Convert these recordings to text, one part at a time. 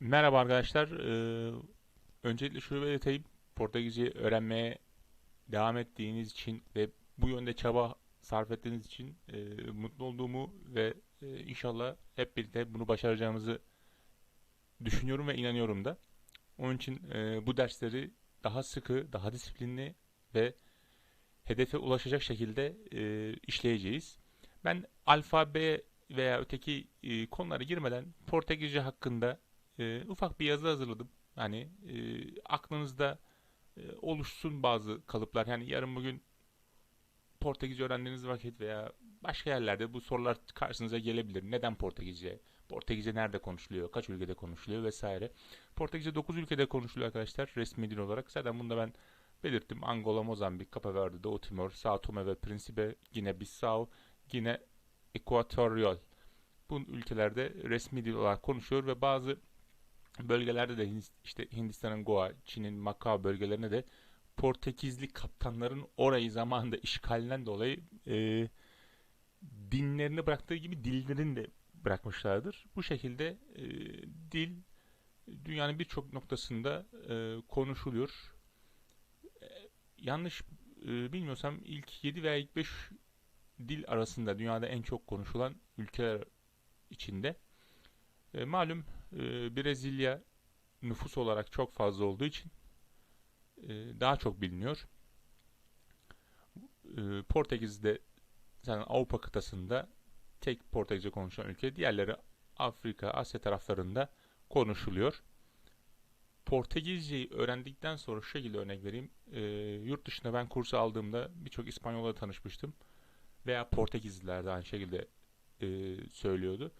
Merhaba arkadaşlar. Ee, öncelikle şunu belirteyim. Portekizce öğrenmeye devam ettiğiniz için ve bu yönde çaba sarf ettiğiniz için e, mutlu olduğumu ve e, inşallah hep birlikte bunu başaracağımızı düşünüyorum ve inanıyorum da. Onun için e, bu dersleri daha sıkı, daha disiplinli ve hedefe ulaşacak şekilde işleyeceğiz. Ben alfabe veya öteki e, konulara girmeden Portekizce hakkında e, ufak bir yazı hazırladım. Hani e, aklınızda e, oluşsun bazı kalıplar. Yani yarın bugün Portekizce öğrendiğiniz vakit veya başka yerlerde bu sorular karşınıza gelebilir. Neden Portekizce? Portekizce nerede konuşuluyor? Kaç ülkede konuşuluyor vesaire. Portekizce 9 ülkede konuşuluyor arkadaşlar resmi dil olarak. Zaten bunu da ben belirttim. Angola, Mozambik, Cape Verde, Doğu Timor, Sao Tome ve Principe, Gine Bissau, Gine Ekvatoryal. Bu ülkelerde resmi dil olarak konuşuyor ve bazı bölgelerde de işte Hindistan'ın Goa, Çin'in Macao bölgelerine de Portekizli kaptanların orayı zamanında işgalinden dolayı e, dinlerini bıraktığı gibi dillerini de bırakmışlardır. Bu şekilde e, dil dünyanın birçok noktasında e, konuşuluyor. E, yanlış e, bilmiyorsam ilk 7 veya ilk 5 dil arasında dünyada en çok konuşulan ülkeler içinde. E, malum e, Brezilya nüfus olarak çok fazla olduğu için e, daha çok biliniyor. E, Portekiz'de zaten Avrupa kıtasında tek Portekizce konuşan ülke. Diğerleri Afrika, Asya taraflarında konuşuluyor. Portekizceyi öğrendikten sonra şu şekilde örnek vereyim. E, yurt dışında ben kursu aldığımda birçok İspanyol'la tanışmıştım. Veya Portekizliler de aynı şekilde e, söylüyordu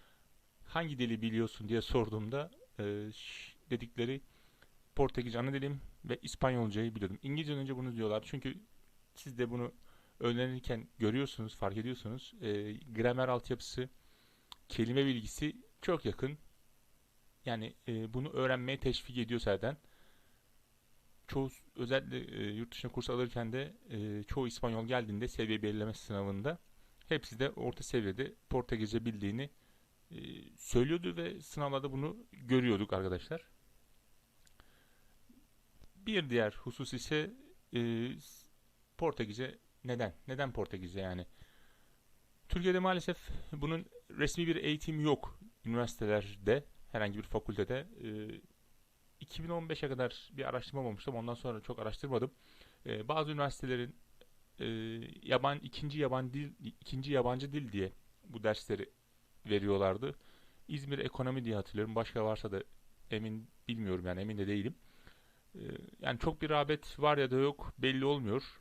hangi dili biliyorsun diye sorduğumda e, dedikleri Portekizce ana dilim ve İspanyolcayı biliyordum. İngilizce önce bunu diyorlar. Çünkü siz de bunu öğrenirken görüyorsunuz, fark ediyorsunuz. E, gramer altyapısı, kelime bilgisi çok yakın. Yani e, bunu öğrenmeye teşvik ediyor zaten. Çoğu özellikle e, yurt dışına kurs alırken de e, çoğu İspanyol geldiğinde seviye belirleme sınavında hepsi de orta seviyede Portekizce bildiğini e, söylüyordu ve sınavlarda bunu görüyorduk arkadaşlar. Bir diğer husus ise e, Portekizce neden? Neden Portekizce yani? Türkiye'de maalesef bunun resmi bir eğitim yok üniversitelerde, herhangi bir fakültede. E, 2015'e kadar bir araştırma olmuştum. Ondan sonra çok araştırmadım. E, bazı üniversitelerin e, yaban ikinci yabancı dil ikinci yabancı dil diye bu dersleri veriyorlardı. İzmir Ekonomi diye hatırlıyorum. Başka varsa da emin bilmiyorum yani emin de değilim. Ee, yani çok bir rağbet var ya da yok belli olmuyor.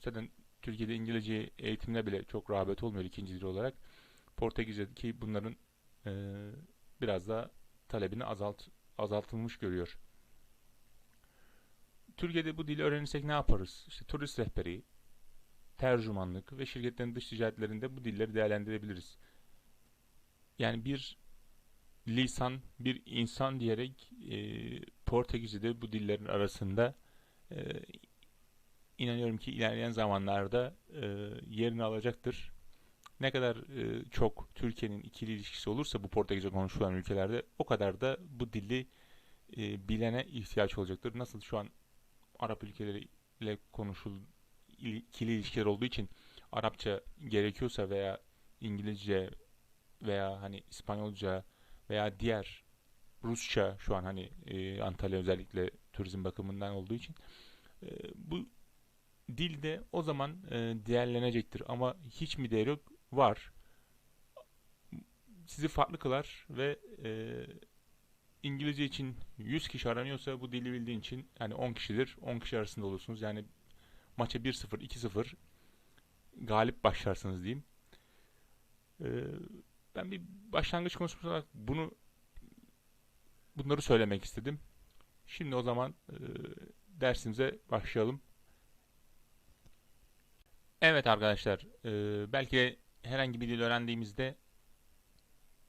Zaten Türkiye'de İngilizce eğitimine bile çok rağbet olmuyor ikinci dil olarak. Portekizce ki bunların e, biraz da talebini azalt azaltılmış görüyor. Türkiye'de bu dili öğrenirsek ne yaparız? İşte turist rehberi, tercümanlık ve şirketlerin dış ticaretlerinde bu dilleri değerlendirebiliriz yani bir lisan, bir insan diyerek e, Portekizce'de bu dillerin arasında e, inanıyorum ki ilerleyen zamanlarda e, yerini alacaktır. Ne kadar e, çok Türkiye'nin ikili ilişkisi olursa bu Portekizce konuşulan ülkelerde o kadar da bu dili e, bilene ihtiyaç olacaktır. Nasıl şu an Arap ülkeleriyle konuşul ikili ilişkiler olduğu için Arapça gerekiyorsa veya İngilizce veya hani İspanyolca veya diğer Rusça şu an hani e, Antalya özellikle turizm bakımından olduğu için e, bu dil de o zaman e, değerlenecektir ama hiç mi değeri yok? Var. Sizi farklı kılar ve e, İngilizce için 100 kişi aranıyorsa bu dili bildiğin için yani 10 kişidir. 10 kişi arasında olursunuz. Yani maça 1-0, 2-0 galip başlarsınız diyeyim. Ee, ben bir başlangıç konuşması olarak bunu bunları söylemek istedim. Şimdi o zaman e, dersimize başlayalım. Evet arkadaşlar, e, belki herhangi bir dil öğrendiğimizde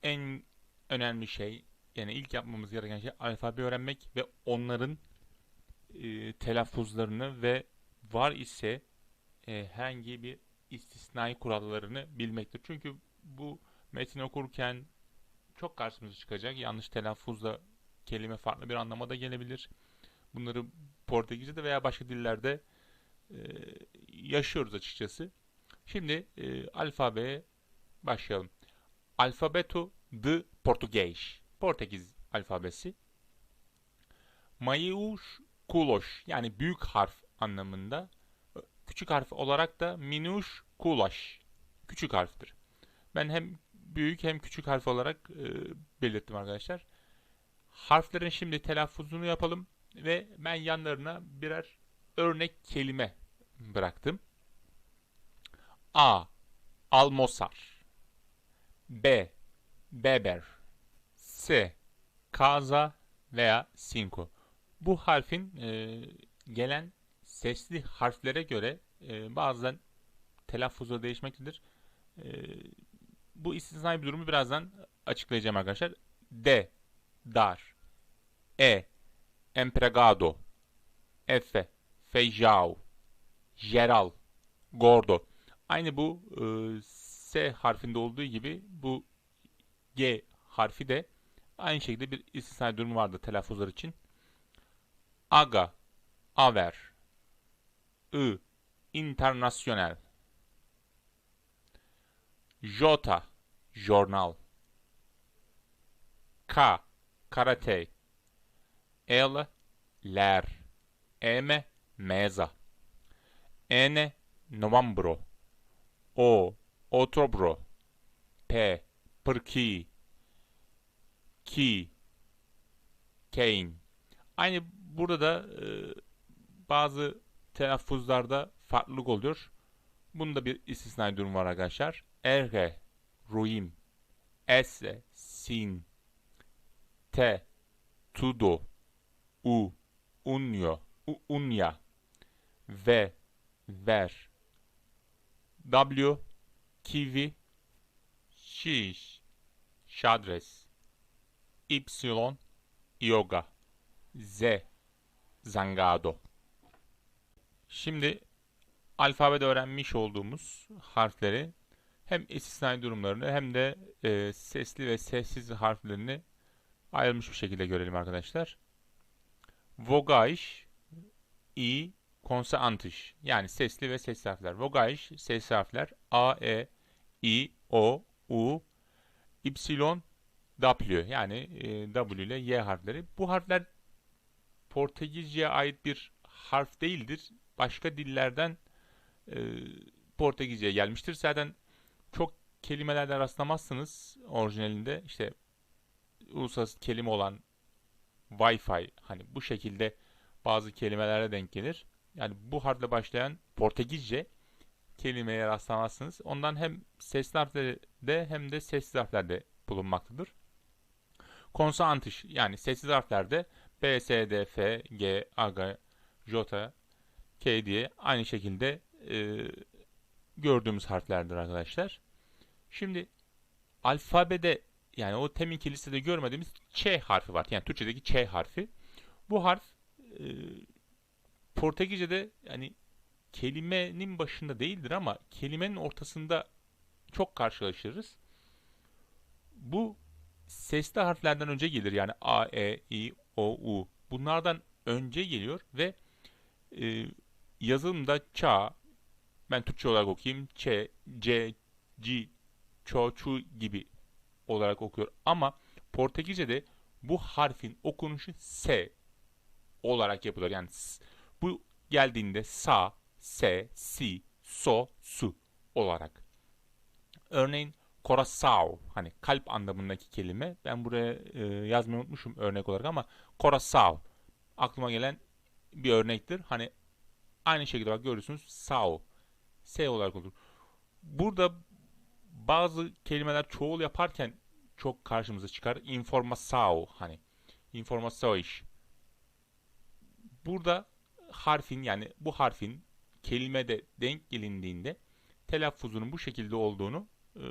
en önemli şey, yani ilk yapmamız gereken şey alfabe öğrenmek ve onların e, telaffuzlarını ve var ise e, herhangi bir istisnai kurallarını bilmektir. Çünkü bu metin okurken çok karşımıza çıkacak. Yanlış telaffuzla kelime farklı bir anlamada gelebilir. Bunları Portekizce'de veya başka dillerde e, yaşıyoruz açıkçası. Şimdi e, alfabeye başlayalım. Alfabeto de Português. Portekiz alfabesi. Maiúsculos yani büyük harf anlamında. Küçük harf olarak da minúsculas küçük harftir. Ben hem büyük hem küçük harf olarak e, belirttim arkadaşlar. Harflerin şimdi telaffuzunu yapalım ve ben yanlarına birer örnek kelime bıraktım. A. Almosar B. Beber S. Kaza veya Cinco. Bu harfin e, gelen sesli harflere göre e, bazen telaffuzu değişmektedir. E, bu istisnai bir durumu birazdan açıklayacağım arkadaşlar. D. Dar E. Empregado F. Feijão Geral Gordo Aynı bu e, S harfinde olduğu gibi bu G harfi de aynı şekilde bir istisnai durumu vardı telaffuzlar için. Aga Aver I Internacional J jornal. K karate. L ler. M meza. N novembro. O otobro. P pırki. Ki Kane. Aynı burada da e, bazı telaffuzlarda farklılık oluyor. Bunda bir istisnai durum var arkadaşlar. Erge, ruim, esse, sin, te, tudo, u, unyo, u, unya, ve, ver, w, kiwi, şiş, şadres, y, yoga, z, zangado. Şimdi alfabede öğrenmiş olduğumuz harfleri hem istisnai durumlarını hem de e, sesli ve sessiz harflerini ayrılmış bir şekilde görelim arkadaşlar. Vogaiş, i, konseantış yani sesli ve sesli harfler. Vogaiş, sesli harfler a, e, i, o, u, y, w yani e, w ile y harfleri. Bu harfler Portekizce'ye ait bir harf değildir. Başka dillerden e, Portekizce'ye gelmiştir. Zaten çok kelimelerden rastlamazsınız orijinalinde. İşte uluslararası kelime olan Wi-Fi hani bu şekilde bazı kelimelere denk gelir. Yani bu harfle başlayan Portekizce kelimeye rastlamazsınız. Ondan hem sesli harflerde hem de sessiz harflerde bulunmaktadır. Konsonantış yani sessiz harflerde B, S, D, F, G, A, G, J, K diye aynı şekilde e, gördüğümüz harflerdir arkadaşlar. Şimdi alfabede yani o teminki listede görmediğimiz Ç harfi var. Yani Türkçedeki Ç harfi. Bu harf e, Portekizce'de yani kelimenin başında değildir ama kelimenin ortasında çok karşılaşırız. Bu sesli harflerden önce gelir. Yani A, E, I, O, U. Bunlardan önce geliyor ve e, yazılımda ça, ben Türkçe olarak okuyayım. Ç, C, C, Ço, Çu gibi olarak okuyor. Ama Portekizce'de bu harfin okunuşu S olarak yapılır. Yani bu geldiğinde sa, se, si, so, su olarak. Örneğin Coração hani kalp anlamındaki kelime. Ben buraya e, yazmayı unutmuşum örnek olarak ama Coração aklıma gelen bir örnektir. Hani aynı şekilde bak görüyorsunuz sao S olarak olur. Burada bazı kelimeler çoğul yaparken çok karşımıza çıkar. Informação hani informações. Burada harfin yani bu harfin kelimede denk gelindiğinde telaffuzunun bu şekilde olduğunu e,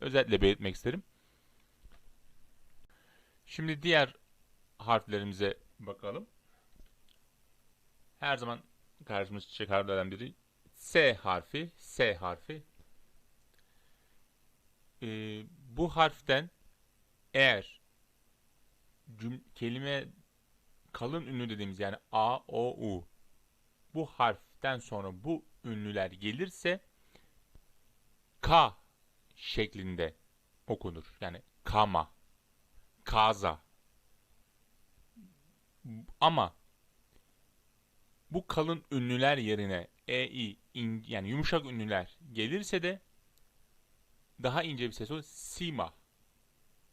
özellikle belirtmek isterim. Şimdi diğer harflerimize bakalım. Her zaman karşımıza çıkacak harflerden biri S harfi. S harfi. Ee, bu harften eğer kelime kalın ünlü dediğimiz yani A, O, U bu harften sonra bu ünlüler gelirse K şeklinde okunur. Yani kama, kaza. Ama bu kalın ünlüler yerine e, i, in, yani yumuşak ünlüler gelirse de daha ince bir ses olur. Sima.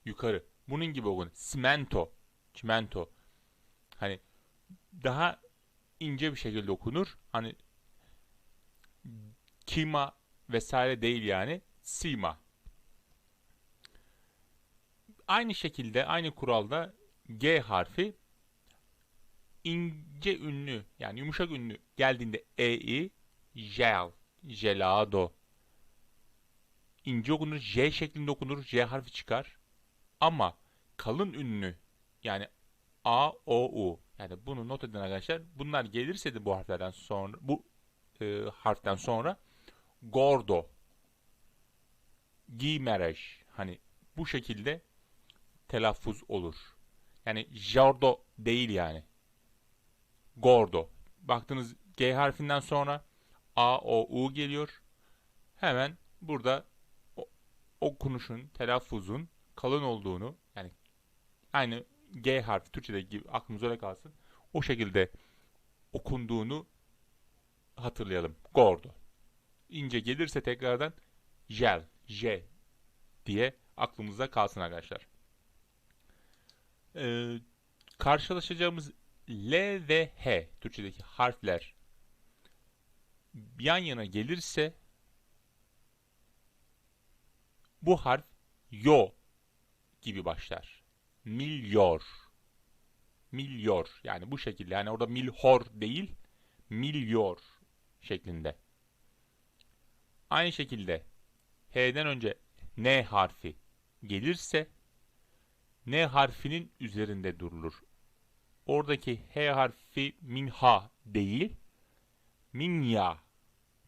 Yukarı. Bunun gibi okunur. Cimento. Cimento. Hani daha ince bir şekilde okunur. Hani kima vesaire değil yani. Sima. Aynı şekilde, aynı kuralda G harfi ince ünlü yani yumuşak ünlü geldiğinde ei gel, gelado ince okunur, J şeklinde okunur, J harfi çıkar. Ama kalın ünlü yani A, O, U yani bunu not edin arkadaşlar. Bunlar gelirse de bu harflerden sonra bu e, harften sonra gordo gimeraj hani bu şekilde telaffuz olur. Yani jardo değil yani. Gordo. Baktınız G harfinden sonra A, O, U geliyor. Hemen burada okunuşun, telaffuzun kalın olduğunu yani aynı G harfi Türkçedeki gibi aklımız öyle kalsın. O şekilde okunduğunu hatırlayalım. Gordo. İnce gelirse tekrardan jel, J diye aklımızda kalsın arkadaşlar. Ee, karşılaşacağımız L ve H Türkçedeki harfler yan yana gelirse bu harf yo gibi başlar. Milyor. Milyor. Yani bu şekilde. Yani orada milhor değil, milyor şeklinde. Aynı şekilde H'den önce N harfi gelirse N harfinin üzerinde durulur. Oradaki H harfi minha değil, minya.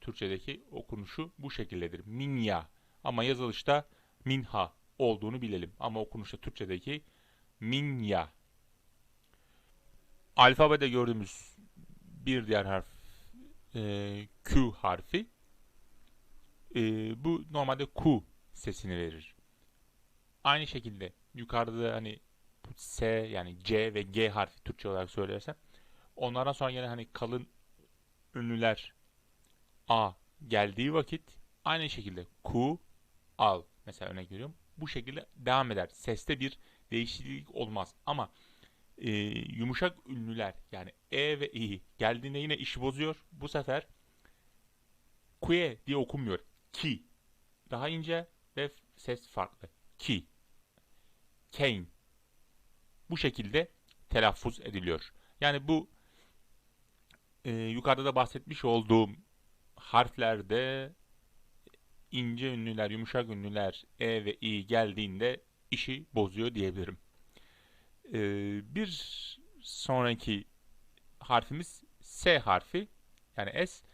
Türkçedeki okunuşu bu şekildedir. Minya. Ama yazılışta minha olduğunu bilelim. Ama okunuşta Türkçedeki minya. Alfabede gördüğümüz bir diğer harf e, Q harfi. E, bu normalde Q sesini verir. Aynı şekilde yukarıda da hani S yani C ve G harfi Türkçe olarak söylersem onlardan sonra yine hani kalın ünlüler A geldiği vakit aynı şekilde Q al mesela örnek veriyorum. Bu şekilde devam eder. Seste bir değişiklik olmaz. Ama e, yumuşak ünlüler yani E ve I geldiğinde yine işi bozuyor. Bu sefer Q diye okunmuyor. Ki. Daha ince ve ses farklı. Ki. Kane. Bu şekilde telaffuz ediliyor. Yani bu e, yukarıda da bahsetmiş olduğum harflerde ince ünlüler, yumuşak ünlüler E ve I geldiğinde işi bozuyor diyebilirim. Ee, bir sonraki harfimiz S harfi yani S.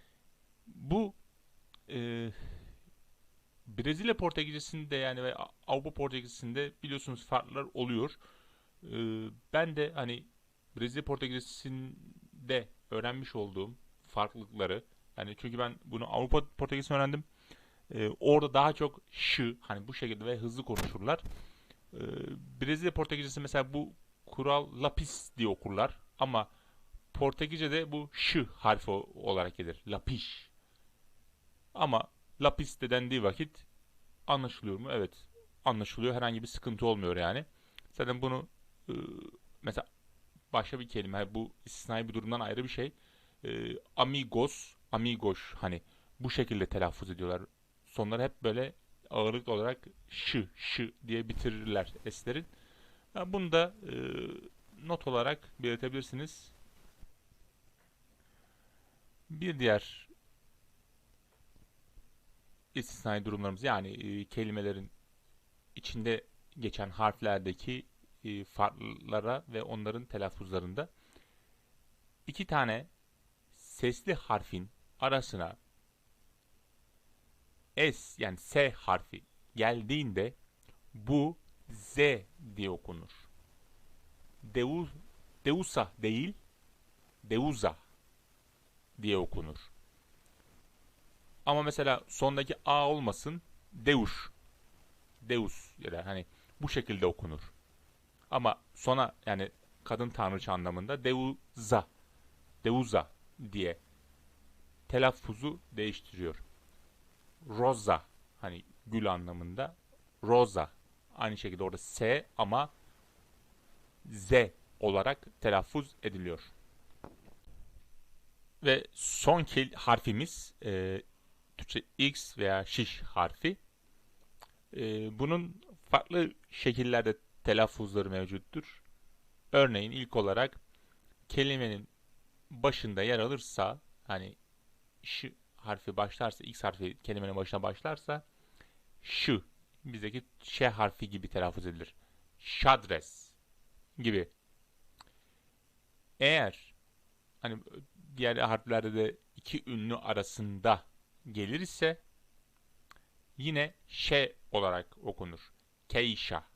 Bu e, Brezilya Portekizcesinde yani ve Avrupa Portekizcesinde biliyorsunuz farklar oluyor. Ee, ben de hani Brezilya Portekizcesinde öğrenmiş olduğum farklılıkları yani çünkü ben bunu Avrupa Portekizcesinde öğrendim. Ee, orada daha çok şı hani bu şekilde ve hızlı konuşurlar. Ee, Brezilya Portekizcesi mesela bu kural lapis diye okurlar ama Portekizce'de bu şı harfi olarak gelir. Lapiş. Ama lapis de dendiği vakit anlaşılıyor mu? Evet. Anlaşılıyor. Herhangi bir sıkıntı olmuyor yani. Zaten bunu e, mesela başka bir kelime bu istisnai bir durumdan ayrı bir şey. E, amigos, amigos hani bu şekilde telaffuz ediyorlar. Sonları hep böyle ağırlıklı olarak şı, şı diye bitirirler eslerin. Yani bunu da e, not olarak belirtebilirsiniz. Bir diğer istisnai durumlarımız yani e, kelimelerin içinde geçen harflerdeki e, farklara ve onların telaffuzlarında iki tane sesli harfin arasına S yani S harfi geldiğinde bu Z diye okunur. Deus, Deusa değil, Deusa diye okunur. Ama mesela sondaki A olmasın, Deus, Deus ya da hani bu şekilde okunur. Ama sona yani kadın tanrıça anlamında Deusa, Deusa diye telaffuzu değiştiriyor. Rosa hani gül anlamında Rosa aynı şekilde orada S ama Z olarak telaffuz ediliyor. Ve son kel harfimiz e, Türkçe X veya şiş harfi. E, bunun farklı şekillerde telaffuzları mevcuttur. Örneğin ilk olarak kelimenin başında yer alırsa hani şu harfi başlarsa, X harfi kelimenin başına başlarsa şu bizdeki ş harfi gibi telaffuz edilir. Şadres gibi. Eğer hani diğer harflerde de iki ünlü arasında gelir ise yine ş olarak okunur. Keyşa.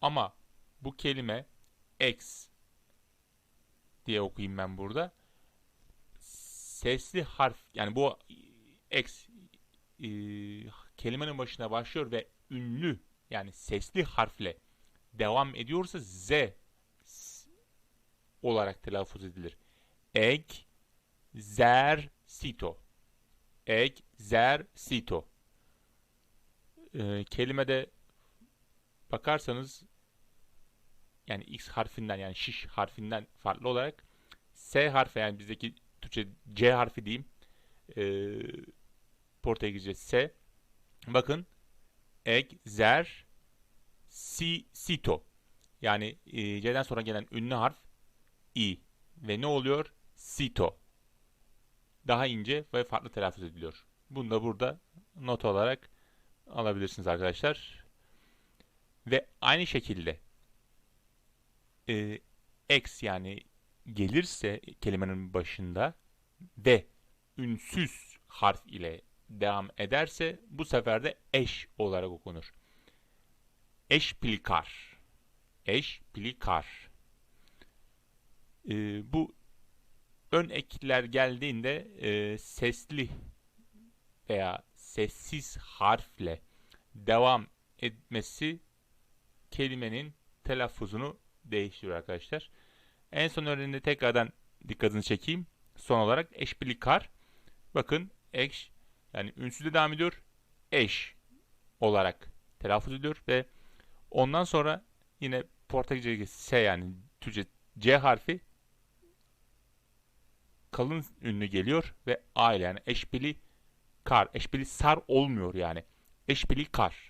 Ama bu kelime X diye okuyayım ben burada. Sesli harf yani bu X e, kelimenin başına başlıyor ve ünlü yani sesli harfle devam ediyorsa Z olarak telaffuz edilir. Eg, zer, sito. Eg, zer, sito. Ee, kelimede bakarsanız yani X harfinden yani şiş harfinden farklı olarak S harfi yani bizdeki Türkçe C harfi diyeyim. Ee, Portekizce S. Bakın eg, zer, si, sito. Yani e, C'den sonra gelen ünlü harf i ve ne oluyor? Sito. Daha ince ve farklı telaffuz ediliyor. Bunu da burada not olarak alabilirsiniz arkadaşlar. Ve aynı şekilde e, x yani gelirse kelimenin başında ve ünsüz harf ile devam ederse bu sefer de eş olarak okunur. Eşplikar. Eşplikar. Ee, bu ön ekler geldiğinde e, sesli veya sessiz harfle devam etmesi kelimenin telaffuzunu değiştiriyor arkadaşlar. En son örneğinde tekrardan dikkatini çekeyim. Son olarak eşplikar. Bakın eş yani ünsüzde devam ediyor. Eş olarak telaffuz ediyor ve ondan sonra yine Portekizce S yani Türkçe C harfi kalın ünlü geliyor ve A ile yani eşbili kar, eşbili sar olmuyor yani. Eşbili kar